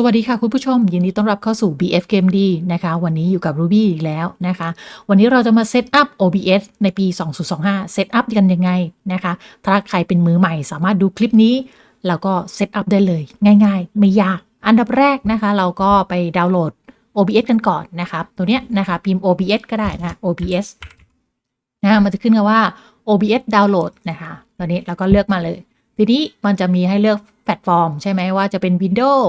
สวัสดีค่ะคุณผู้ชม ยินดีต้อนรับเข้าสู่ BF Game D นะคะ วันนี้อยู่กับ Ruby อีกแล้วนะคะ วันนี้เราจะมาเซตอัพ OBS ในปี 2025 เซตอัพกันยังไงนะคะ ถ้าใครเป็นมือใหม่สามารถดูคลิปนี้ แล้วก็เซตอัพได้เลย ง่ายๆ ไม่ยาก อันดับแรกนะคะ เราก็ไปดาวน์โหลด OBS กันก่อนนะครับ ตัวเนี้ยนะคะพิมพ์ OBS ก็ได้นะ OBS นะมันจะขึ้นกับว่า OBS ดาวน์โหลดนะคะตัวนี้เราก็เลือกมาเลย ทีนี้มันจะมีให้เลือกแพลตฟอร์ม ใช่ไหมว่าจะเป็น Windows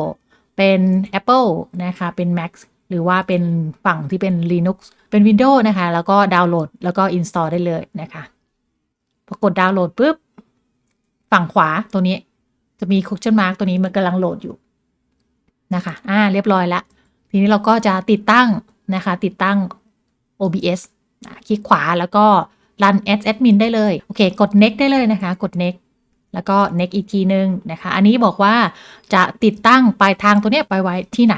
เป็น Apple นะคะ เป็น Mac หรือว่าเป็นฝั่งที่เป็น Linux เป็น Windows นะคะ แล้วก็ดาวน์โหลดแล้วก็ install ได้เลยนะคะพอกดดาวน์โหลดปุ๊บ ฝั่งขวาตัวนี้จะมี question mark ตัวนี้มันกำลังโหลดอยู่นะคะ อ่า เรียบร้อยล้วทีนี้เราก็จะติดตั้งนะคะ ติดตั้ง OBS คลิกขวาแล้วก็ run as admin ได้เลย โอเค กด next ได้เลยนะคะ กด next แล้วก็ next อีกทีนึงนะคะ อันนี้บอกว่าจะติดตั้งปลายทางตัวเนี้ยไปไว้ที่ไหน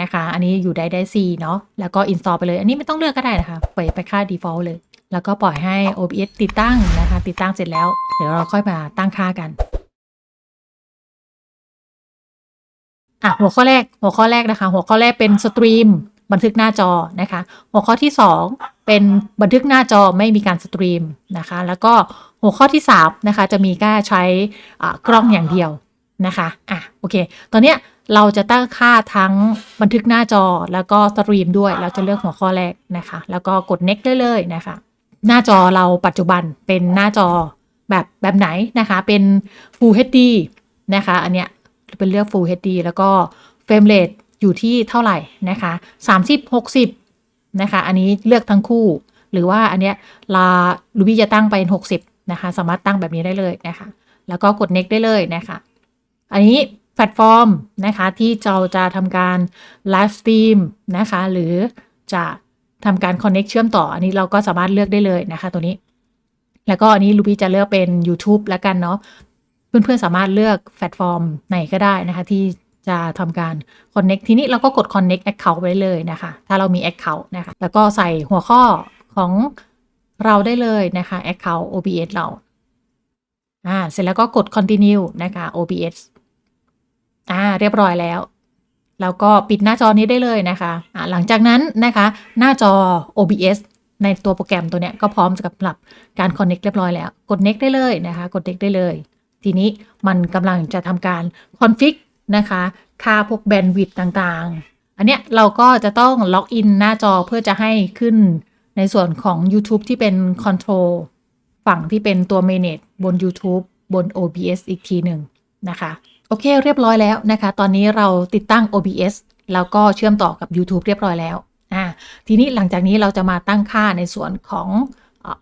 นะคะ อันนี้อยู่ได้ได้ C เนาะ แล้วก็ install ไปเลย อันนี้ไม่ต้องเลือกก็ได้นะคะ ไปไปค่า default เลย แล้วก็ปล่อยให้ OBS ติดตั้งนะคะ ติดตั้งเสร็จแล้ว เดี๋ยวเราค่อยมาตั้งค่ากันอะหัวข้อแรก หัวข้อแรกนะคะ หัวข้อแรกเป็นสตรีมบันทึกหน้าจอนะคะ หัวข้อที่ 2 เป็นบันทึกหน้าจอไม่มีการสตรีมนะคะ แล้วก็ หัวข้อที่3นะคะจะมีแค่ใช้กล้องอย่างเดียวนะคะอะโอเค ตอนเนี้ยเราจะตั้งค่าทั้งบันทึกหน้าจอแล้วก็สตรีมด้วย เราจะเลือกหัวข้อแรกนะคะ แล้วก็กด next ได้เลยนะคะ หน้าจอเราปัจจุบันเป็นหน้าจอแบบแบบไหนนะคะ เป็น Full HD นะคะ อันเนี้ยเป็นเลือก Full HD แล้วก็เฟรมเรทอยู่ที่เท่าไหร่นะคะ 30 60 นะคะ อันนี้เลือกทั้งคู่ หรือว่าอันเนี้ยลาลูบี้จะตั้งไป60 นะคะ สามารถตั้งแบบนี้ได้เลยนะคะ แล้วก็กด next ได้เลยนะคะ อันนี้แพลตฟอร์มนะคะที่เราจะทำการไลฟ์สตรีมนะคะ หรือจะทำการ connect เชื่อมต่อ อันนี้เราก็สามารถเลือกได้เลยนะคะ ตัวนี้ แล้วก็อันนี้ลูบี้จะเลือกเป็น YouTube แล้วกันเนาะเพื่อนๆสามารถเลือกแพลตฟอร์มไหนก็ได้นะคะ ที่จะทำการ connect ทีนี้เราก็กด connect account ไว้เลยนะคะ ถ้าเรามี account นะคะ แล้วก็ใส่หัวข้อของ เราได้เลยนะคะ account OBS เรา อ่า เสร็จแล้วก็กด continue นะคะ OBS อ่า เรียบร้อยแล้ว แล้วก็ปิดหน้าจอนี้ได้เลยนะคะอ่าหลังจากนั้นนะคะ หน้าจอ OBS ในตัวโปรแกรมตัวเนี้ยก็พร้อมสำหรับการ connect เรียบร้อยแล้ว กด next ได้เลยนะคะ กด next ได้เลย ทีนี้มันกำลังจะทำการ config นะคะ ค่าพวกแบนด์วิดต์ต่างๆ อันเนี้ยเราก็จะต้องล็อกอินหน้าจอเพื่อจะให้ขึ้น ในส่วนของ YouTube ที่เป็น Control ฝั่งที่เป็นตัว Manage บน YouTube บน OBS อีกทีหนึ่งนะคะ โอเคเรียบร้อยแล้วนะคะ ตอนนี้เราติดตั้ง OBS แล้วก็เชื่อมต่อกับ YouTube เรียบร้อยแล้วอ่าทีนี้หลังจากนี้เราจะมาตั้งค่าในส่วนของ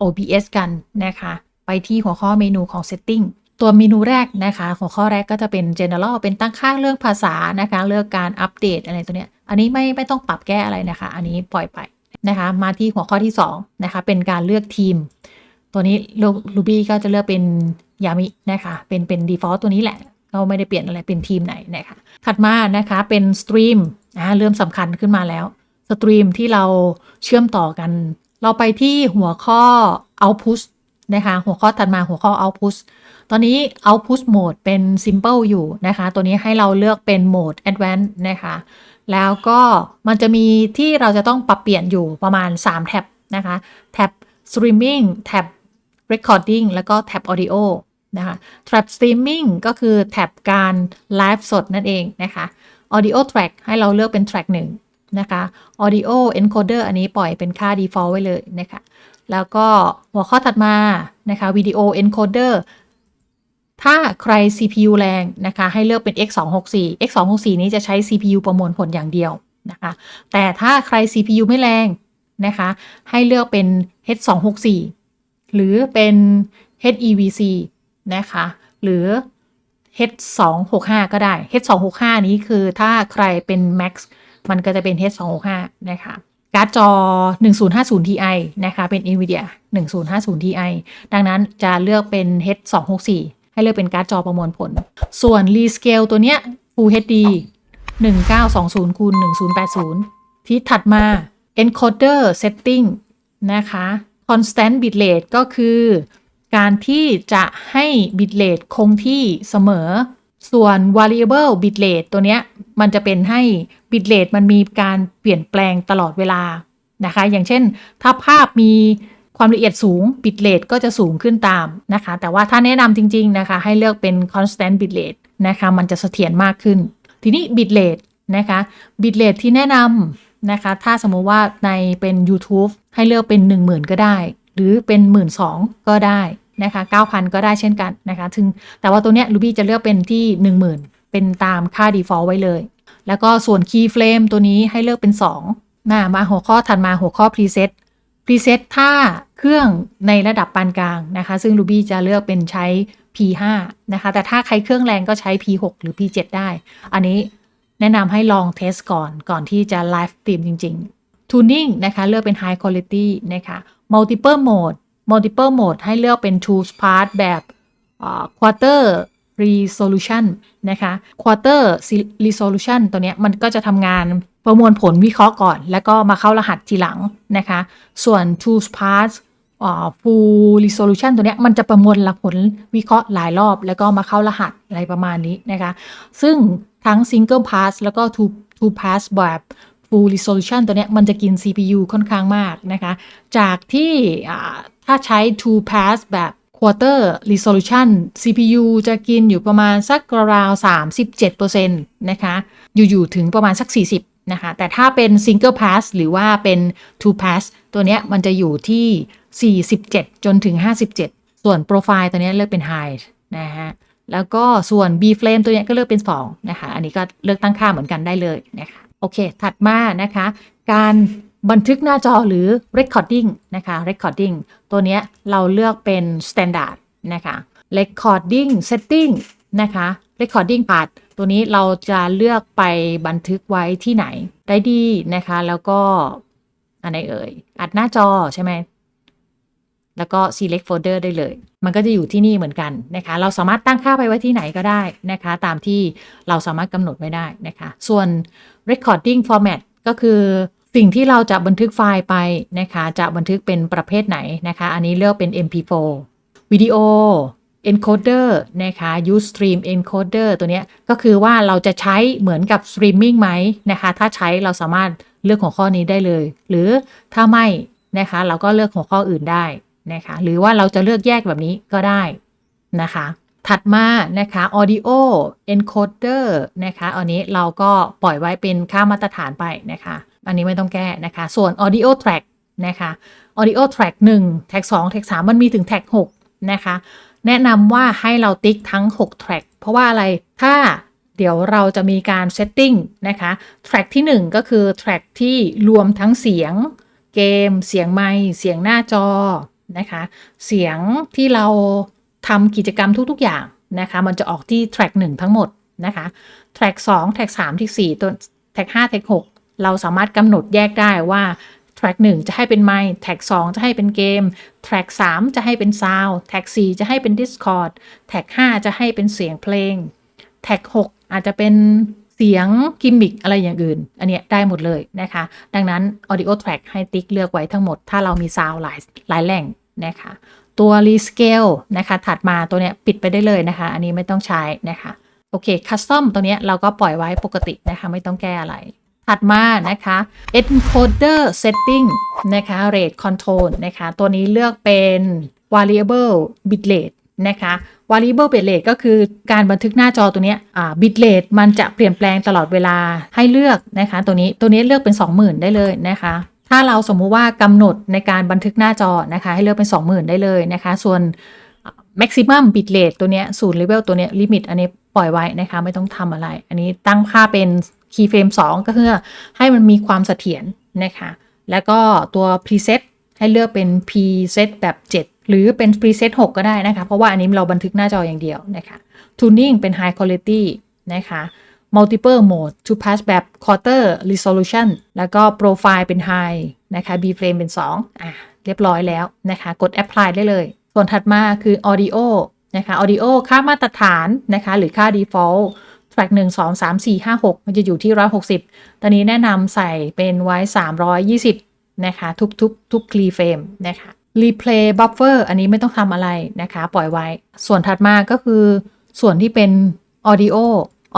OBS กันนะคะ ไปที่หัวข้อเมนูของ Setting ตัวเมนูแรกนะคะ หัวข้อแรกก็จะเป็น general เป็นตั้งค่าเรื่องภาษานะคะ เลือกการอัปเดตอะไรตัวเนี้ย อันนี้ไม่ไม่ต้องปรับแก้อะไรนะคะ อันนี้ปล่อยไป นะคะมาที่หัวข้อที่2นะคะเป็นการเลือกทีม ตัวนี้ Ruby ก็จะเลือกเป็นยามินะคะเป็นเป็น default ตัวนี้แหละก็ไม่ได้เปลี่ยนอะไรเป็นทีมไหนนะคะถัดมานะคะเป็นสตรีมอ่าเริ่มสำคัญขึ้นมาแล้วสตรีมที่เราเชื่อมต่อกัน เราไปที่หัวข้อ output นะคะหัวข้อถัดมาหัวข้อ output ตอนนี้ output mode เป็น simple อยู่นะคะ ตัวนี้ให้เราเลือกเป็น mode advanced นะคะ แล้วก็มันจะมีที่เราจะต้องปรับเปลี่ยนอยู่ประมาณ 3 แท็บนะคะ แท็บ streaming แท็บ recording แล้วก็แท็บ audio นะคะ แท็บ streaming ก็คือแท็บการไลฟ์สดนั่นเองนะคะ audio track ให้เราเลือกเป็น track 1 นะคะ audio encoder อันนี้ปล่อยเป็นค่า default ไว้เลยนะคะ แล้วก็หัวข้อถัดมานะคะ video encoder ถ้าใคร CPU แรงนะคะ ให้เลือกเป็น x264 x264 นี้จะใช้ CPU ประมวลผลอย่างเดียวนะคะ แต่ถ้าใคร CPU ไม่แรงนะคะ ให้เลือกเป็น h264 หรือเป็น HEVC นะคะ หรือ H265 ก็ได้ H265 นี้คือถ้าใครเป็น Max มันก็จะเป็น H265 นะคะการ์ดจอ 1050 Ti นะคะ เป็น NVIDIA 1050 Ti ดังนั้นจะเลือกเป็น H264 ให้เลือกเป็นการ์ดจอประมวลผล ส่วน Rescale ตัวเนี้ย Full HD 1920คูณ1080 ที่ถัดมา Encoder Setting นะคะ Constant Bitrate ก็คือการที่จะให้ Bitrate คงที่เสมอ ส่วน variable bit rate ตัวเนี้ย มันจะเป็นให้ bit rate มันมีการเปลี่ยนแปลงตลอดเวลานะคะ อย่างเช่น ถ้าภาพมี ความละเอียดสูง bit rate ก็จะสูงขึ้นตามนะคะ แต่ว่าถ้าแนะนำจริง ๆ นะคะ ให้เลือกเป็น constant bit rate นะคะ มันจะเสถียรมากขึ้น ทีนี้ bit rate นะคะ bit rate ที่แนะนำนะคะ ถ้าสมมุติว่าในเป็น YouTube ให้เลือกเป็น 10,000 ก็ได้ หรือเป็น 12,000ก็ได้นะคะ9,000 ก็ได้เช่นกันนะคะถึงแต่ว่าตัวเนี้ย Ruby จะเลือกเป็นที่ 10,000 เป็นตามค่า default ไว้เลย แล้วก็ส่วน keyframe ตัวนี้ให้เลือกเป็น 2มามาหัวข้อถัดมาหัวข้อ preset preset ถ้าเครื่องในระดับปานกลางนะคะ ซึ่ง Ruby จะเลือกเป็นใช้ P5 นะคะ แต่ถ้าใครเครื่องแรงก็ใช้ P6 หรือ P7 ได้ อันนี้แนะนำให้ลองเทสก่อนก่อนที่จะไลฟ์สตรีมจริง ๆ tuning นะคะเลือกเป็น high quality นะคะ multiple mode multiple mode ให้เลือกเป็น choose path แบบ quarter resolution นะคะ quarter resolution ตัวเนี้ยมันก็จะทำงาน ประมวลผลวิเคราะห์ก่อน แล้วก็มาเข้ารหัสทีหลังนะคะ ส่วน choose path full resolution ตัวเนี้ยมันจะประมวลผลวิเคราะห์หลายรอบ แล้วก็มาเข้ารหัสอะไรประมาณนี้นะคะ ซึ่งทั้ง single pass แล้วก็ two two pass แบบ full resolution ตัวเนี้ยมันจะกิน CPU ค่อนข้างมากนะคะ จากที่ถ้าใช้ two pass แบบ quarter resolution CPU จะกินอยู่ประมาณสักราว 37%นะคะ อยู่ ๆ ถึงประมาณสัก 40 นะคะ แต่ถ้าเป็น single pass หรือว่าเป็น two pass ตัวเนี้ยมันจะอยู่ที่ 47 จนถึง 57 ส่วน profile ตัวเนี้ยเลือกเป็น high นะฮะ แล้วก็ส่วน B frame ตัวเนี้ยก็เลือกเป็น 2 นะคะ อันนี้ก็เลือกตั้งค่าเหมือนกันได้เลยนะคะ โอเค ถัดมานะคะ การบันทึกหน้าจอหรือ recording นะคะ recording ตัวเนี้ยเราเลือกเป็น standard นะคะ recording setting นะคะ recording part ตัวนี้เราจะเลือกไปบันทึกไว้ที่ไหนได้ดีนะคะ แล้วก็อันไหนเอ่ย อัดหน้าจอใช่ไหมแล้วก็ select folder ได้เลย มันก็จะอยู่ที่นี่เหมือนกันนะคะ เราสามารถตั้งค่าไปไว้ที่ไหนก็ได้นะคะ ตามที่เราสามารถกำหนดไว้ได้นะคะ ส่วน recording format ก็คือสิ่งที่เราจะบันทึกไฟล์ไปนะคะ จะบันทึกเป็นประเภทไหนนะคะ อันนี้เลือกเป็น MP4 วิดีโอ encoder นะคะ use stream encoder ตัวนี้ก็คือว่าเราจะใช้เหมือนกับ streaming ไหมนะคะ ถ้าใช้เราสามารถเลือกหัวข้อนี้ได้เลย หรือถ้าไม่นะคะ เราก็เลือกหัวข้ออื่นได้นะคะ หรือว่าเราจะเลือกแยกแบบนี้ก็ได้นะคะ ถัดมานะคะ audio encoder นะคะอันนี้เราก็ปล่อยไว้เป็นค่ามาตรฐานไปนะคะ อันนี้ไม่ต้องแก้นะคะ ส่วน audio track นะคะ audio track 1 track 2 track 3 มันมีถึง track 6นะคะ แนะนำว่าให้เราติ๊กทั้ง6 track เพราะว่าอะไรถ้าเดี๋ยวเราจะมีการ setting นะคะ track ที่ 1 ก็คือ track ที่รวมทั้งเสียงเกม เสียงไมค์เสียงหน้าจอนะคะ เสียงที่เราทำกิจกรรมทุก ๆ อย่างนะคะ มันจะออกที่ track 1ทั้งหมดนะคะ track 2 track 3 track 4ตัว track 5 track 6เราสามารถกำหนดแยกได้ว่า track 1 จะให้เป็นไมค์ track 2 จะให้เป็นเกม track 3 จะให้เป็นซาวด์ track 4จะให้เป็น Discord track 5 จะให้เป็นเสียงเพลง track 6 อาจจะเป็นเสียงกิมมิคอะไรอย่างอื่น อันเนี้ยได้หมดเลยนะคะ ดังนั้น audio track ให้ติ๊กเลือกไว้ทั้งหมด ถ้าเรามีซาวด์หลายหลายแหล่งนะคะ ตัว rescale นะคะ ถัดมาตัวเนี้ยปิดไปได้เลยนะคะ อันนี้ไม่ต้องใช้นะคะ โอเค custom ตัวเนี้ยเราก็ปล่อยไว้ปกตินะคะ ไม่ต้องแก้อะไร ถัดมานะคะ encoder setting นะคะ rate control นะคะ ตัวนี้เลือกเป็น variable bitrate นะคะ variable bitrate ก็คือการบันทึกหน้าจอตัวนี้อ่า bitrate มันจะเปลี่ยนแปลงตลอดเวลาให้เลือกนะคะ ตัวนี้ตัวนี้เลือกเป็น 20,000 ได้เลยนะคะ ถ้าเราสมมุติว่ากำหนดในการบันทึกหน้าจอนะคะ ให้เลือกเป็น 20,000 ได้เลยนะคะ ส่วน maximum bitrate ตัวเนี้ยศูนย์ level ตัวเนี้ย limit อันนี้ปล่อยไว้นะคะ ไม่ต้องทำอะไร อันนี้ตั้งค่าเป็น keyframe 2ก็เพื่อให้มันมีความเสถียรนะคะ แล้วก็ตัว preset ให้เลือกเป็น preset แบบ 7 หรือเป็น preset 6ก็ได้นะคะ เพราะว่าอันนี้เราบันทึกหน้าจออย่างเดียวนะคะ tuning เป็น high quality นะคะ multiple mode to pass แบบ quarter resolution แล้วก็ profile เป็น high นะคะ b frame เป็น 2 อะ เรียบร้อยแล้วนะคะ กด apply ได้เลย ส่วนถัดมาคือ audio นะคะ audio ค่ามาตรฐานนะคะ หรือค่า default track 1 2 3 4 5 6มันจะอยู่ที่160ตอนนี้แนะนำใส่เป็นไว้320นะคะทุกทุกทุก key frame นะคะ replay buffer อันนี้ไม่ต้องทำอะไรนะคะ ปล่อยไว้ ส่วนถัดมาก็คือส่วนที่เป็น audio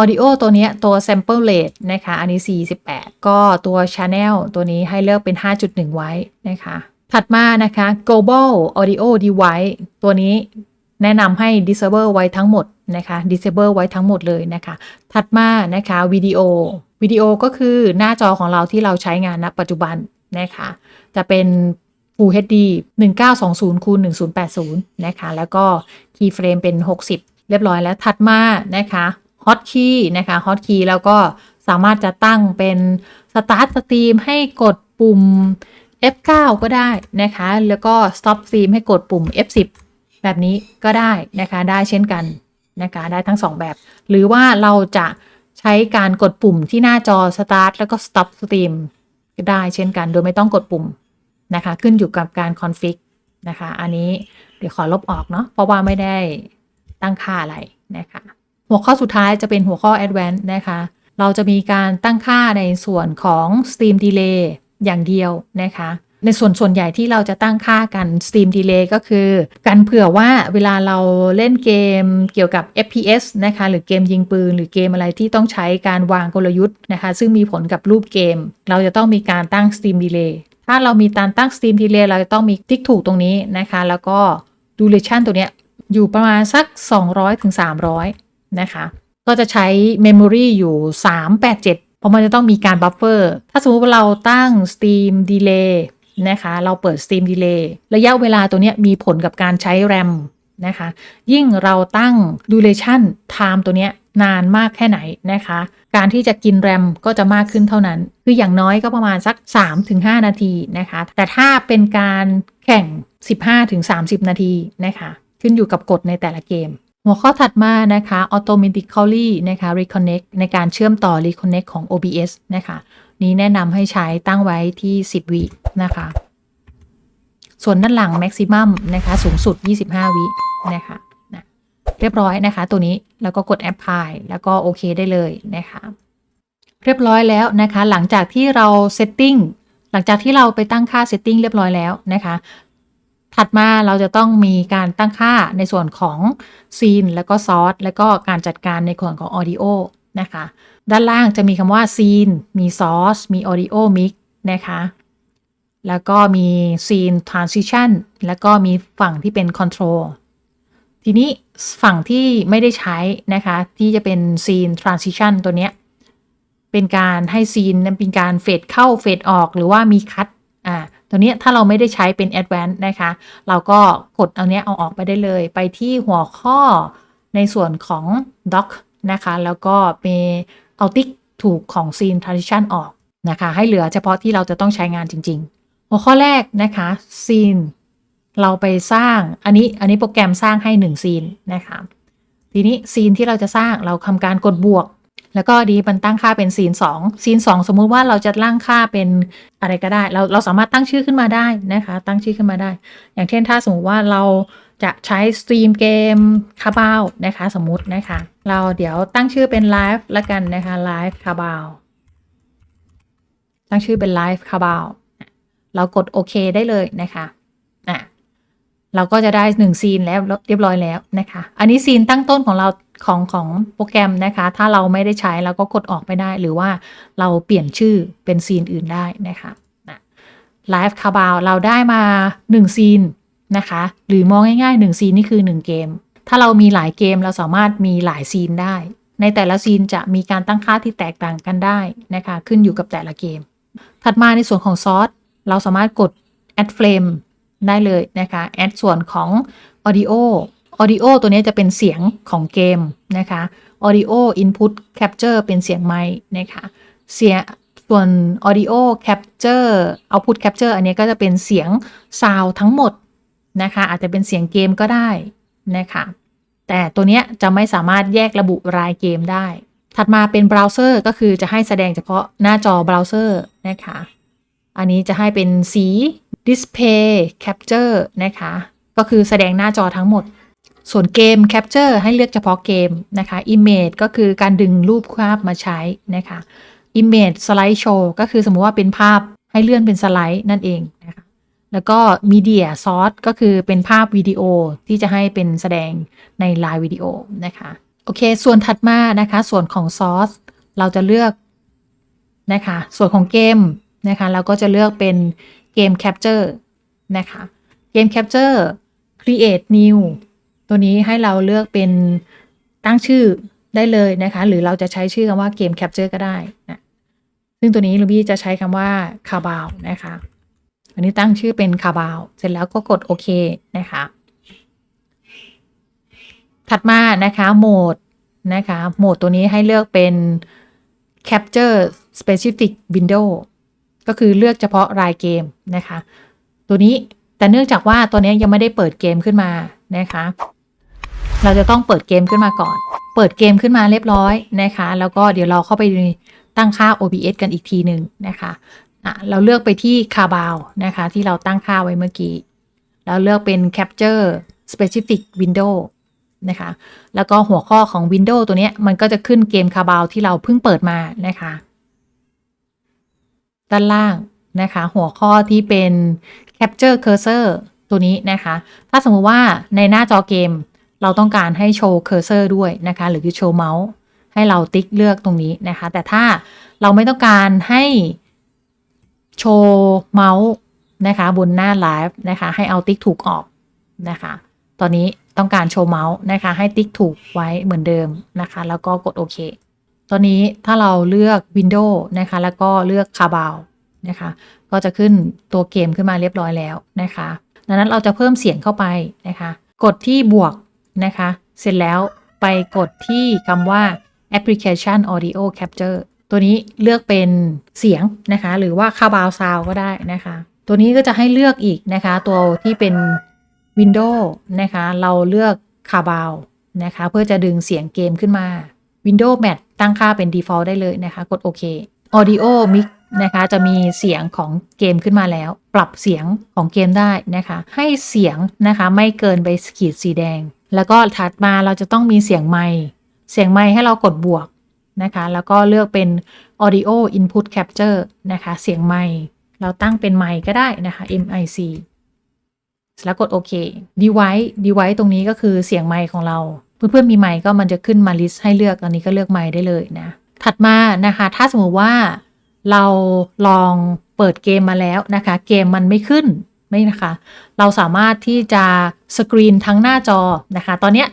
audio ตัวเนี้ยตัว sample rate นะคะ อันนี้ 48 ก็ตัว channel ตัวนี้ให้เลือกเป็น 5.1 ไว้นะคะ ถัดมานะคะ global audio device ตัวนี้แนะนำให้ disable ไว้ทั้งหมด นะคะ disable ไว้ทั้งหมดเลยนะคะ ถัดมานะคะวิดีโอวิดีโอก็คือหน้าจอของเราที่เราใช้งานณปัจจุบันนะคะ จะเป็น Full HD 1920คูณ1080 นะคะ แล้วก็ keyframe เป็น 60 เรียบร้อยแล้วถัดมานะคะ Hotkey นะคะ Hotkey แล้วก็สามารถจะตั้งเป็น Start Stream ให้กดปุ่ม F9 ก็ได้นะคะ แล้วก็ Stop Stream ให้กดปุ่ม F10 แบบนี้ก็ได้นะคะ ได้เช่นกัน นะคะได้ทั้ง 2 แบบ หรือว่าเราจะใช้การกดปุ่มที่หน้าจอ Start แล้วก็ Stop Stream ก็ได้เช่นกันโดยไม่ต้องกดปุ่มนะคะ ขึ้นอยู่กับการ config นะคะ อันนี้เดี๋ยวขอลบออกเนาะเพราะว่าไม่ได้ตั้งค่าอะไรนะคะ หัวข้อสุดท้ายจะเป็นหัวข้อ Advanced นะคะ เราจะมีการตั้งค่าในส่วนของ Stream Delay อย่างเดียวนะคะ ในส่วนส่วนใหญ่ที่เราจะตั้งค่ากัน Steam Delay ก็คือกันเผื่อว่าเวลาเราเล่นเกมเกี่ยวกับ FPS นะคะหรือเกมยิงปืน หรือเกมอะไรที่ต้องใช้การวางกลยุทธ์นะคะซึ่งมีผลกับรูปเกม เราจะต้องมีการตั้ง Steam Delay ถ้าเรามีการตั้ง Steam Delay เราจะต้องมีติ๊กถูกตรงนี้นะคะ แล้วก็ Duration ตัวเนี้ยอยู่ประมาณสัก 200-300นะคะ ก็จะใช้ Memory อยู่ 387 เพราะมันจะต้องมีการบัฟเฟอร์ ถ้าสมมติว่าเราตั้ง Steam Delay นะคะ เราเปิด Steam Delay ระยะเวลาตัวนี้มีผลกับการใช้ RAM นะคะ ยิ่งเราตั้ง Duration Time ตัวนี้นานมากแค่ไหนนะคะ การที่จะกิน RAM ก็จะมากขึ้นเท่านั้น คืออย่างน้อยก็ประมาณสัก 3-5 นาทีนะคะ แต่ถ้าเป็นการแข่ง 15-30 นาทีนะคะ ขึ้นอยู่กับกฎในแต่ละเกม หัวข้อถัดมานะคะ automatically นะคะ reconnect ในการเชื่อมต่อ reconnect ของ OBS นะคะ นี้แนะนำให้ใช้ตั้งไว้ที่ 10 วินะคะ ส่วนด้านหลัง maximum นะคะ สูงสุด 25 วินะคะนะเรียบร้อยนะคะ ตัวนี้แล้วก็กด apply แล้วก็โอเคได้เลยนะคะ เรียบร้อยแล้วนะคะ หลังจากที่เรา setting หลังจากที่เราไปตั้งค่า setting เรียบร้อยแล้วนะคะถัดมาเราจะต้องมีการตั้งค่าในส่วนของซีน แล้วก็ซอสแล้วก็การจัดการในส่วนของ Audio นะคะ ด้านล่างจะมีคำว่าซีนมีซอสมี Audio Mix นะคะ แล้วก็มีซีน Transition แล้วก็มีฝั่งที่เป็น Control ทีนี้ฝั่งที่ไม่ได้ใช้นะคะ ที่จะเป็นซีน Transition ตัวเนี้ย เป็นการให้ซีนนั้นเป็นการเฟดเข้าเฟดออกหรือว่ามีคัตอ่าตัวนี้ถ้าเราไม่ได้ใช้เป็น Advanced นะคะ เราก็กดเอาเนี้ยเอาออกไปได้เลย ไปที่หัวข้อในส่วนของ Doc นะคะ แล้วก็มี เอาติ๊กถูกของ Scene Transition ออกนะคะ ให้เหลือเฉพาะที่เราจะต้องใช้งานจริง ๆ หัวข้อแรกนะคะ Scene เราไปสร้างอันนี้อันนี้โปรแกรมสร้างให้1ซีนนะคะทีนี้ซีนที่เราจะสร้างเราทำการกดบวก แล้วก็ดีมันตั้งค่าเป็นซีน2ซีน2 สมมุติว่าเราจะร่างค่าเป็นอะไรก็ได้ เราเราสามารถตั้งชื่อขึ้นมาได้นะคะ ตั้งชื่อขึ้นมาได้ อย่างเช่นถ้าสมมติว่าเรา จะใช้สตรีมเกมคาบาวนะคะสมมตินะคะ เราเดี๋ยวตั้งชื่อเป็นไลฟ์ละกันนะคะไลฟ์คาบาวตั้งชื่อเป็นไลฟ์คาบาวเรากดโอเคได้เลยนะคะอะเราก็จะได้ 1 ซีนแล้วเรียบร้อยแล้วนะคะ อันนี้ซีนตั้งต้นของเราของของโปรแกรมนะคะ ถ้าเราไม่ได้ใช้เราก็กดออกไปได้ หรือว่าเราเปลี่ยนชื่อเป็นซีนอื่นได้นะคะไลฟ์คาบาวเราได้มา 1 ซีน นะคะ หรือมองง่ายๆ1ซีนนี่คือ 1 เกม ถ้าเรามีหลายเกมเราสามารถมีหลายซีนได้ ในแต่ละซีนจะมีการตั้งค่าที่แตกต่างกันได้นะคะ ขึ้นอยู่กับแต่ละเกม ถัดมาในส่วนของซอสเราสามารถกด add frame ได้เลยนะคะแอดส่วนของ audio audio ตัวนี้จะเป็นเสียงของเกมนะคะ audio input capture เป็นเสียงไม้นะคะ เสียงส่วน audio capture output capture อันนี้ก็จะเป็นเสียงซาวทั้งหมด นะคะ อาจจะเป็นเสียงเกมก็ได้นะคะ แต่ตัวนี้จะไม่สามารถแยกระบุรายเกมได้ ถัดมาเป็นเบราว์เซอร์ก็คือจะให้แสดงเฉพาะหน้าจอเบราว์เซอร์นะคะ อันนี้จะให้เป็นสี Display Capture นะคะ ก็คือแสดงหน้าจอทั้งหมด ส่วนเกม Capture ให้เลือกเฉพาะเกมนะคะ Image ก็คือการดึงรูปภาพมาใช้นะคะ Image Slide Show ก็คือสมมุติว่าเป็นภาพให้เลื่อนเป็นสไลด์นั่นเองนะคะ แล้วก็ Media Source ก็คือเป็นภาพวิดีโอที่จะให้เป็นแสดงในไลน์วิดีโอนะคะ โอเค ส่วนถัดมานะคะ ส่วนของซอสเราจะเลือกนะคะ ส่วนของเกมนะคะ เราก็จะเลือกเป็นเกม Capture นะคะเกม Capture Create New ตัวนี้ให้เราเลือกเป็นตั้งชื่อได้เลยนะคะ หรือเราจะใช้ชื่อคำว่าเกม Capture ก็ได้นะซึ่งตัวนี้ลูบี้จะใช้คำว่าคาบาวนะคะ อันนี้ตั้งชื่อเป็นคาบาว เสร็จแล้วก็กดโอเคนะคะ ถัดมานะคะโหมดนะคะโหมดตัวนี้ให้เลือกเป็น capture specific window ก็คือเลือกเฉพาะรายเกมนะคะ ตัวนี้แต่เนื่องจากว่าตัวนี้ยังไม่ได้เปิดเกมขึ้นมานะคะ เราจะต้องเปิดเกมขึ้นมาก่อน เปิดเกมขึ้นมาเรียบร้อยนะคะ แล้วก็เดี๋ยวเราเข้าไปตั้งค่า OBS กันอีกทีหนึ่งนะคะะเราเลือกไปที่คาบาวนะคะ ที่เราตั้งค่าไว้เมื่อกี้ แล้วเลือกเป็น capture specific window นะคะ แล้วก็หัวข้อของ window ตัวนี้มันก็จะขึ้นเกมคาบาวที่เราเพิ่งเปิดมานะคะ ด้านล่างนะคะ หัวข้อที่เป็น Capture Cursor ตัวนี้นะคะ ถ้าสมมติว่าในหน้าจอเกมเราต้องการให้โชว์เคอร์เซอร์ด้วยนะคะ หรือโชว์เมาส์ให้เราติ๊กเลือกตรงนี้นะคะ แต่ถ้าเราไม่ต้องการให้ โชว์เมาส์นะคะบนหน้าไลฟ์นะคะให้เอาติ๊กถูกออกนะคะตอนนี้ต้องการโชว์เมาส์นะคะให้ติ๊กถูกไว้เหมือนเดิมนะคะ แล้วก็กดโอเคตอนนี้ถ้าเราเลือก Windows นะคะ แล้วก็เลือกคาบาวนะคะ ก็จะขึ้นตัวเกมขึ้นมาเรียบร้อยแล้วนะคะดังนั้นเราจะเพิ่มเสียงเข้าไปนะคะ กดที่บวกนะคะ เสร็จแล้วไปกดที่คำว่า application audio capture ตัวนี้เลือกเป็นเสียงนะคะ หรือว่าคาบาวซาวก็ได้นะคะ ตัวนี้ก็จะให้เลือกอีกนะคะ ตัวที่เป็น Windows นะคะ เราเลือกคาบาวนะคะ เพื่อจะดึงเสียงเกมขึ้นมา Windows Mat ตั้งค่าเป็น default ได้เลยนะคะ กดโอเค Audio Mix นะคะ จะมีเสียงของเกมขึ้นมาแล้ว ปรับเสียงของเกมได้นะคะ ให้เสียงนะคะไม่เกินไปขีดสีแดง แล้วก็ถัดมาเราจะต้องมีเสียงไมค์เสียงไมค์ให้เรากดบวก นะคะ แล้วก็เลือกเป็น Audio Input Capture นะคะ เสียงไมค์เราตั้งเป็นไมค์ก็ได้นะคะ MIC แล้วกดโอเค device device ตรงนี้ก็คือเสียงไมค์ของเรา เพื่อนๆมีไมค์ก็มันจะขึ้นมาลิสต์ให้เลือกอันนี้ก็เลือกไมค์ได้เลยนะ ถัดมานะคะ ถ้าสมมติว่าเราลองเปิดเกมมาแล้วนะคะ เกมมันไม่ขึ้นไม่นะคะ เราสามารถที่จะสกรีนทั้งหน้าจอนะคะ ตอนเนี้ย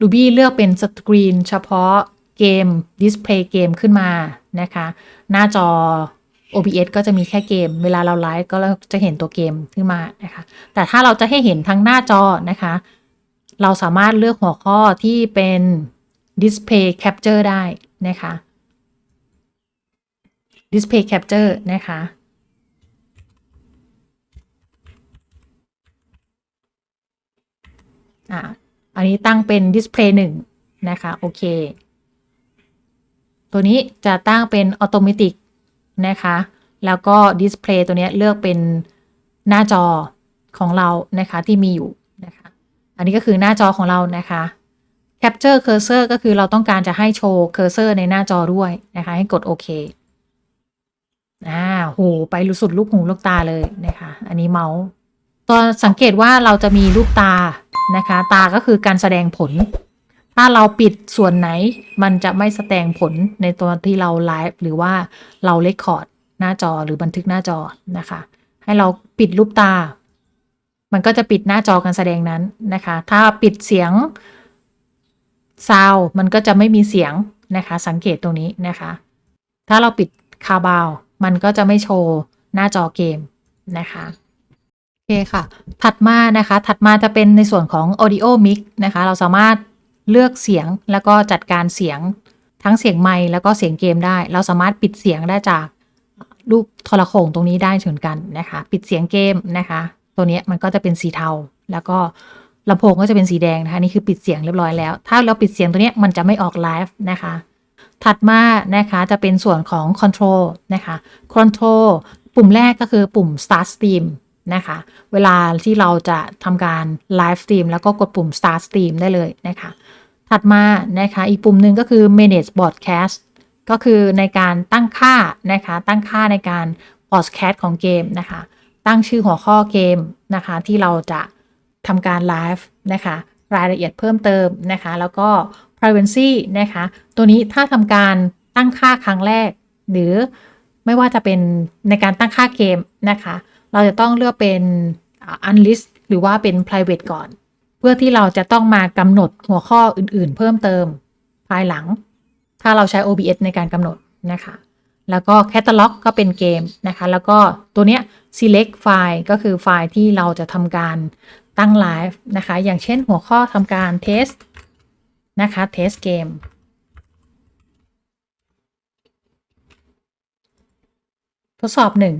Ruby เลือกเป็นสกรีนเฉพาะ เกม Display เกมขึ้นมานะคะ หน้าจอ OBS ก็จะมีแค่เกม เวลาเราไลฟ์ก็จะเห็นตัวเกมขึ้นมานะคะ แต่ถ้าเราจะให้เห็นทั้งหน้าจอนะคะ เราสามารถเลือกหัวข้อที่เป็น Display Capture ได้นะคะ Display Capture นะคะอ่าอันนี้ตั้งเป็น Display 1 นะคะ โอเค ตัวนี้จะตั้งเป็น Automatic นะคะ แล้วก็ Display ตัวนี้เลือกเป็นหน้าจอของเรานะคะที่มีอยู่นะคะ อันนี้ก็คือหน้าจอของเรานะคะ Capture Cursor ก็คือเราต้องการจะให้โชว์ Cursor ในหน้าจอด้วยนะคะ ให้กดโอเคอ่าโหไปรู้สุดลูกหูลูกตาเลยนะคะ อันนี้เมาส์ตอนสังเกตว่าเราจะมีลูกตานะคะ ตาก็คือการแสดงผล ถ้าเราปิดส่วนไหนมันจะไม่แสดงผลในตัวที่เราไลฟ์หรือว่าเราเลคคอร์ดหน้าจอหรือบันทึกหน้าจอนะคะ ให้เราปิดลูกตา มันก็จะปิดหน้าจอการแสดงนั้นนะคะ ถ้าปิดเสียงซาวมันก็จะไม่มีเสียงนะคะ สังเกตตรงนี้นะคะ ถ้าเราปิดคาบาวมันก็จะไม่โชว์หน้าจอเกมนะคะโอเคค่ะ ถัดมานะคะ ถัดมาจะเป็นในส่วนของ audio mix นะคะ เราสามารถ เลือกเสียงแล้วก็จัดการเสียงทั้งเสียงไมค์แล้วก็เสียงเกมได้ เราสามารถปิดเสียงได้จากรูปโทรโขงตรงนี้ได้เหมือนกันนะคะ ปิดเสียงเกมนะคะ ตัวนี้มันก็จะเป็นสีเทา แล้วก็ลำโพงก็จะเป็นสีแดงนะคะนี่คือปิดเสียงเรียบร้อยแล้ว ถ้าเราปิดเสียงตัวนี้มันจะไม่ออกไลฟ์นะคะ ถัดมานะคะจะเป็นส่วนของ Control นะคะ Control ปุ่มแรกก็คือปุ่ม Start Stream นะคะ เวลาที่เราจะทำการ Live Stream แล้วก็กดปุ่ม Start Stream ได้เลยนะคะ ถัดมานะคะ อีกปุ่มหนึ่งก็คือ Manage Broadcast ก็คือในการตั้งค่านะคะ ตั้งค่าในการ broadcast ของเกมนะคะ ตั้งชื่อหัวข้อเกมนะคะ ที่เราจะทำการไลฟ์นะคะ รายละเอียดเพิ่มเติมนะคะ แล้วก็ privacy นะคะ ตัวนี้ถ้าทำการตั้งค่าครั้งแรก หรือไม่ว่าจะเป็นในการตั้งค่าเกมนะคะ เราจะต้องเลือกเป็น unlist หรือว่าเป็น private ก่อน เพื่อที่เราจะต้องมากำหนดหัวข้ออื่นๆ เพิ่มเติมภายหลัง ถ้าเราใช้ OBS ในการกำหนดนะคะ แล้วก็ catalog ก็เป็นเกมนะคะ แล้วก็ตัวเนี้ย select file ก็คือไฟล์ที่เราจะทำการตั้งไลฟ์นะคะ อย่างเช่นหัวข้อทำการ test นะคะ test เกมทดสอบหนึ่ง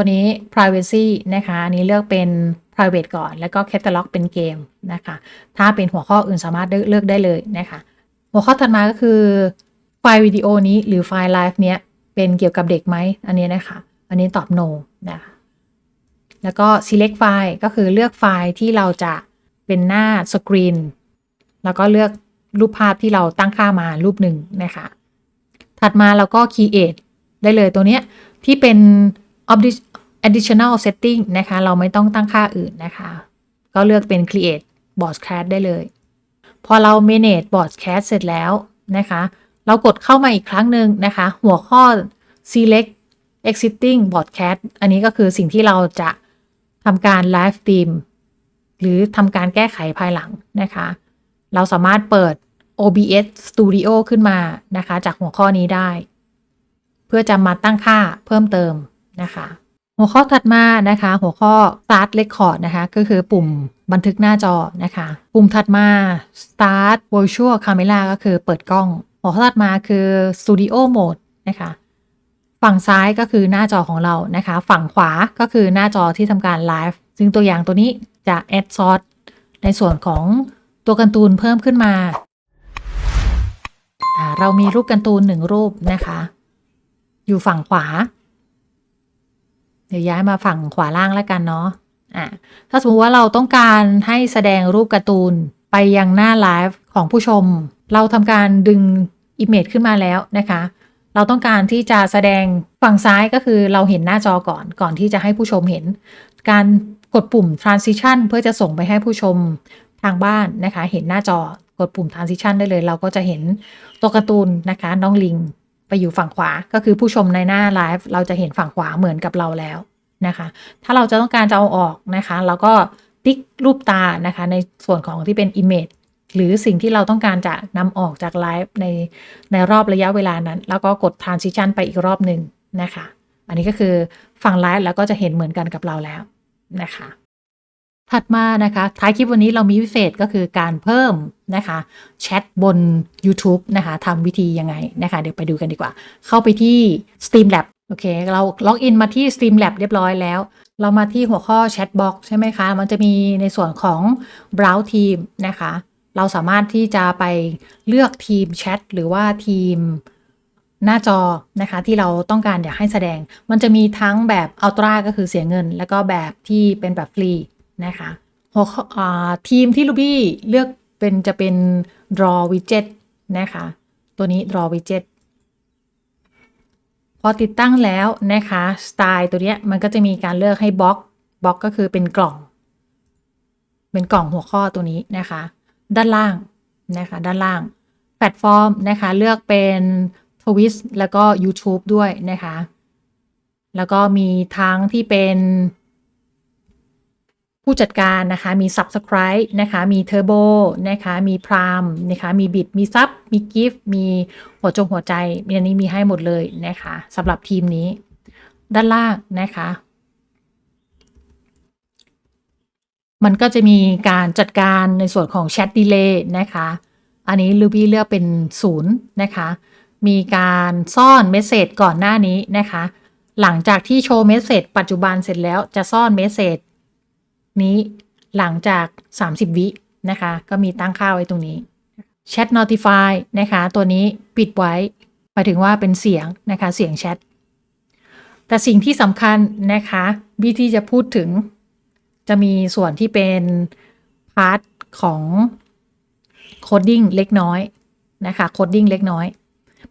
ตัวนี้ privacy นะคะ อันนี้เลือกเป็น private ก่อน แล้วก็ catalog เป็นเกมนะคะ ถ้าเป็นหัวข้ออื่นสามารถเลือกได้เลยนะคะ หัวข้อถัดมาก็คือ ไฟล์วิดีโอนี้หรือไฟล์ไลฟ์เนี้ยเป็นเกี่ยวกับเด็กไหม อันนี้นะคะ อันนี้ตอบ no นะคะ แล้วก็ select ไฟล์ก็คือเลือกไฟล์ที่เราจะเป็นหน้าสกรีน แล้วก็เลือกรูปภาพที่เราตั้งค่ามารูปหนึ่งนะคะ ถัดมาเราก็ create ได้เลยตัวเนี้ยที่เป็น Obdi- additional setting นะคะ เราไม่ต้องตั้งค่าอื่นนะคะ ก็เลือกเป็น create broadcast ได้เลย พอเรา manage broadcast เสร็จแล้วนะคะ เรากดเข้ามาอีกครั้งหนึ่งนะคะ หัวข้อ select existing broadcast อันนี้ก็คือสิ่งที่เราจะทำการ live stream หรือทำการแก้ไขภายหลังนะคะ เราสามารถเปิด OBS Studio ขึ้นมานะคะ จากหัวข้อนี้ได้ เพื่อจะมาตั้งค่าเพิ่มเติมนะคะ หัวข้อถัดมานะคะ หัวข้อ start record นะคะก็คือปุ่มบันทึกหน้าจอนะคะ ปุ่มถัดมา start virtual camera ก็คือเปิดกล้อง หัวข้อถัดมาคือ studio mode นะคะ ฝั่งซ้ายก็คือหน้าจอของเรานะคะ ฝั่งขวาก็คือหน้าจอที่ทำการไลฟ์ซึ่งตัวอย่างตัวนี้จะ add source ในส่วนของตัวการ์ตูนเพิ่มขึ้นมาอ่าเรามีรูปการ์ตูนหนึ่งรูปนะคะ อยู่ฝั่งขวา เดี๋ยวย้ายมาฝั่งขวาล่างแล้วกันเนาะอะถ้าสมมติว่าเราต้องการให้แสดงรูปการ์ตูนไปยังหน้าไลฟ์ของผู้ชม เราทำการดึง Image ขึ้นมาแล้วนะคะ เราต้องการที่จะแสดงฝั่งซ้ายก็คือเราเห็นหน้าจอก่อนก่อนที่จะให้ผู้ชมเห็น การกดปุ่ม transition เพื่อจะส่งไปให้ผู้ชมทางบ้านนะคะ เห็นหน้าจอกดปุ่ม transition ได้เลย เราก็จะเห็นตัวการ์ตูนนะคะ น้องลิง ไปอยู่ฝั่งขวาก็คือผู้ชมในหน้าไลฟ์เราจะเห็นฝั่งขวาเหมือนกับเราแล้วนะคะ ถ้าเราจะต้องการจะเอาออกนะคะ เราก็ติ๊กรูปตานะคะ ในส่วนของที่เป็น Image หรือสิ่งที่เราต้องการจะนำออกจากไลฟ์ในในรอบระยะเวลานั้น แล้วก็กด transition ไปอีกรอบหนึ่งนะคะ อันนี้ก็คือฝั่งไลฟ์แล้วก็จะเห็นเหมือนกันกับเราแล้วนะคะ ถัดมานะคะท้ายคลิปวันนี้เรามีพิเศษก็คือการเพิ่มนะคะแชทบน YouTube นะคะทำวิธียังไงนะคะ เดี๋ยวไปดูกันดีกว่า เข้าไปที่ Streamlab โอเค เราล็อกอินมาที่ Streamlab เรียบร้อยแล้ว เรามาที่หัวข้อ Chatbox ใช่ไหมคะ มันจะมีในส่วนของ Browse Team นะคะ เราสามารถที่จะไปเลือกทีมแชทหรือว่าทีมหน้าจอนะคะ ที่เราต้องการอยากให้แสดง มันจะมีทั้งแบบอัลตร้าก็คือเสียเงิน แล้วก็แบบที่เป็นแบบฟรี นะคะหัวข้อทีมที่ Ruby เลือกเป็นจะเป็น draw widget นะคะ ตัวนี้ draw widget พอติดตั้งแล้วนะคะสไตล์ตัวเนี้ยมันก็จะมีการเลือกให้บล็อกบล็อกก็คือเป็นกล่อง เป็นกล่องหัวข้อตัวนี้นะคะ ด้านล่างนะคะ ด้านล่าง แพลตฟอร์มนะคะ เลือกเป็นทวิสแล้วก็ YouTube ด้วยนะคะ แล้วก็มีทั้งที่เป็น ผู้จัดการนะคะมี Subscribe นะคะมี Turbo นะคะมี Prime นะคะมีบิดมีซับมีกิฟต์มีหัวจงหัวใจมีอันนี้มีให้หมดเลยนะคะสำหรับทีมนี้ ด้านล่างนะคะมันก็จะมีการจัดการในส่วนของแชทดีเลย์นะคะ อันนี้ Ruby เลือกเป็นศูนย์นะคะ มีการซ่อนเมสเซจก่อนหน้านี้นะคะ หลังจากที่โชว์เมสเซจปัจจุบันเสร็จแล้วจะซ่อนเมสเซจ นี้หลังจาก 30 วินะคะ ก็มีตั้งค่าไว้ตรงนี้ Chat Notify นะคะ ตัวนี้ปิดไว้หมายถึงว่าเป็นเสียงนะคะ เสียงแชท แต่สิ่งที่สำคัญนะคะวิธีจะพูดถึง จะมีส่วนที่เป็นพาร์ทของโคดดิ้งเล็กน้อยนะคะ โคดดิ้งเล็กน้อย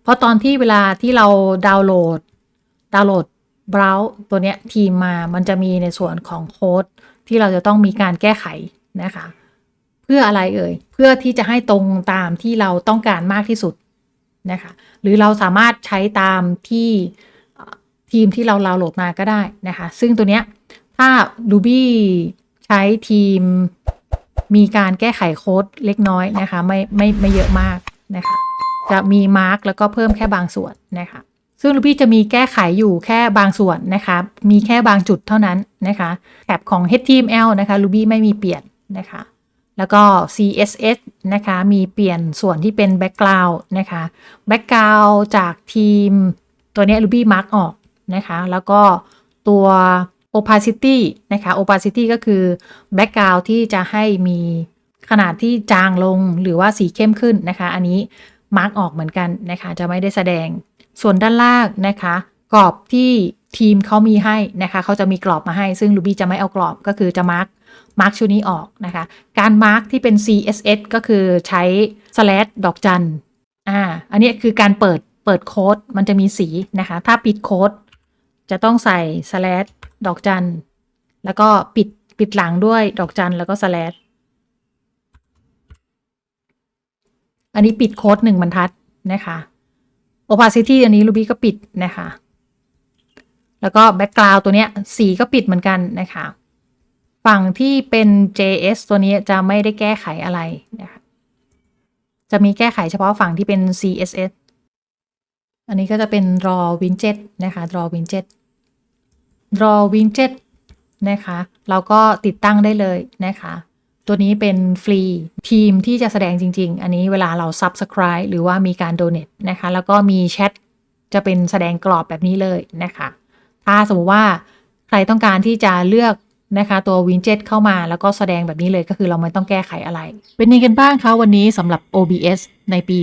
เพราะตอนที่เวลาที่เราดาวน์โหลด ดาวน์โหลดเบราว์ตัวเนี้ยทีมมา มันจะมีในส่วนของโค้ด ที่เราจะต้องมีการแก้ไขนะคะ เพื่ออะไรเอ่ย เพื่อที่จะให้ตรงตามที่เราต้องการมากที่สุดนะคะ หรือเราสามารถใช้ตามที่ทีมที่เราเราโหลดมาก็ได้นะคะ ซึ่งตัวเนี้ยถ้า Ruby ใช้ทีมมีการแก้ไขโค้ดเล็กน้อยนะคะ ไม่ไม่ไม่เยอะมากนะคะ จะมีมาร์กแล้วก็เพิ่มแค่บางส่วนนะคะ ซึ่ง Ruby จะมีแก้ไขอยู่แค่บางส่วนนะคะ มีแค่บางจุดเท่านั้นนะคะแถบของ HTML นะคะ Ruby ไม่มีเปลี่ยนนะคะ แล้วก็ CSS นะคะ มีเปลี่ยนส่วนที่เป็น background นะคะ background จากทีม ตัวนี้ย Ruby mark ออกนะคะ แล้วก็ตัว opacity นะคะ opacity ก็คือ background ที่จะให้มีขนาดที่จางลงหรือว่าสีเข้มขึ้นนะคะ อันนี้ mark ออกเหมือนกันนะคะ จะไม่ได้แสดง ส่วนด้านล่างนะคะ กรอบที่ทีมเขามีให้นะคะเขาจะมีกรอบมาให้ ซึ่ง Ruby จะไม่เอากรอบก็คือจะ mark มาร์กชุดนี้ออกนะคะ การมาร์กที่เป็น CSS ก็คือใช้ slash ดอกจันอ่าอันนี้คือการเปิดเปิดโค้ดมันจะมีสีนะคะ ถ้าปิดโค้ดจะต้องใส่ slash ดอกจันแล้วก็ปิดปิดหลังด้วยดอกจันแล้วก็ slash อันนี้ปิดโค้ดหนึ่งบรรทัดนะคะ opacity อันนี้ Ruby ก็ปิดนะคะ แล้วก็ background ตัวเนี้ยสีก็ปิดเหมือนกันนะคะ ฝั่งที่เป็น JS ตัวนี้จะไม่ได้แก้ไขอะไรนะคะจะมีแก้ไขเฉพาะฝั่งที่เป็น CSS อันนี้ก็จะเป็น raw widget นะคะ raw widget raw widget นะคะ เราก็ติดตั้งได้เลยนะคะ ตัวนี้เป็นฟรีทีมที่จะแสดงจริง ๆ อันนี้เวลาเรา subscribe หรือว่ามีการ donate นะคะ แล้วก็มีแชทจะเป็นแสดงกรอบแบบนี้เลยนะคะ ถ้าสมมติว่าใครต้องการที่จะเลือก นะคะ ตัววินเจ็ตเข้ามาแล้วก็แสดงแบบนี้เลยก็คือเราไม่ต้องแก้ไขอะไร เป็นยังไงกันบ้างคะวันนี้สำหรับ OBS ในปี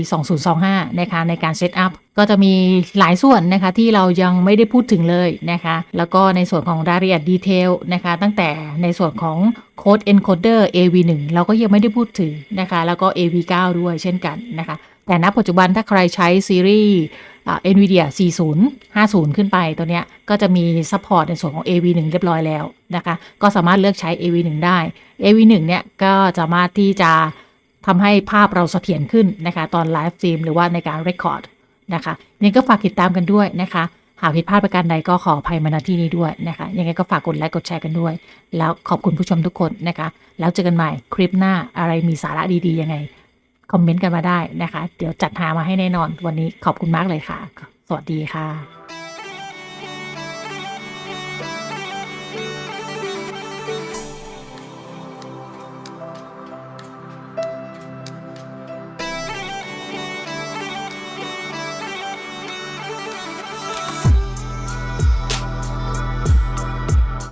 2025 นะคะ ในการเซตอัพก็จะมีหลายส่วนนะคะที่เรายังไม่ได้พูดถึงเลยนะคะ แล้วก็ในส่วนของรายละเอียดดีเทลนะคะ ตั้งแต่ในส่วนของ Code Encoder AV1 เราก็ยังไม่ได้พูดถึงนะคะ แล้วก็ AV9 ด้วยเช่นกันนะคะ แต่ณปัจจุบันถ้าใครใช้ซีรีส์เอ่า NVIDIA 40 50 ขึ้นไปตัวเนี้ยก็จะมี support ในส่วนของ AV1 เรียบร้อยแล้วนะคะ ก็สามารถเลือกใช้ AV1 ได้ AV1 เนี่ยก็สามารถที่จะทำให้ภาพเราเสถียรขึ้นนะคะ ตอนไลฟ์สตรีมหรือว่าในการ record นะคะยังก็ฝากติดตามกันด้วยนะคะ หากผิดพลาดประการใดก็ขออภัยมาณที่นี้ด้วยนะคะ ยังไงก็ฝากกดไลค์กดแชร์กันด้วย แล้วขอบคุณผู้ชมทุกคนนะคะ แล้วเจอกันใหม่คลิปหน้าอะไรมีสาระดีๆยังไง คอมเมนต์กันมาได้นะคะ เดี๋ยวจัดหามาให้แน่นอนวันนี้ขอบคุณมากเลยค่ะ สวัสดีค่ะ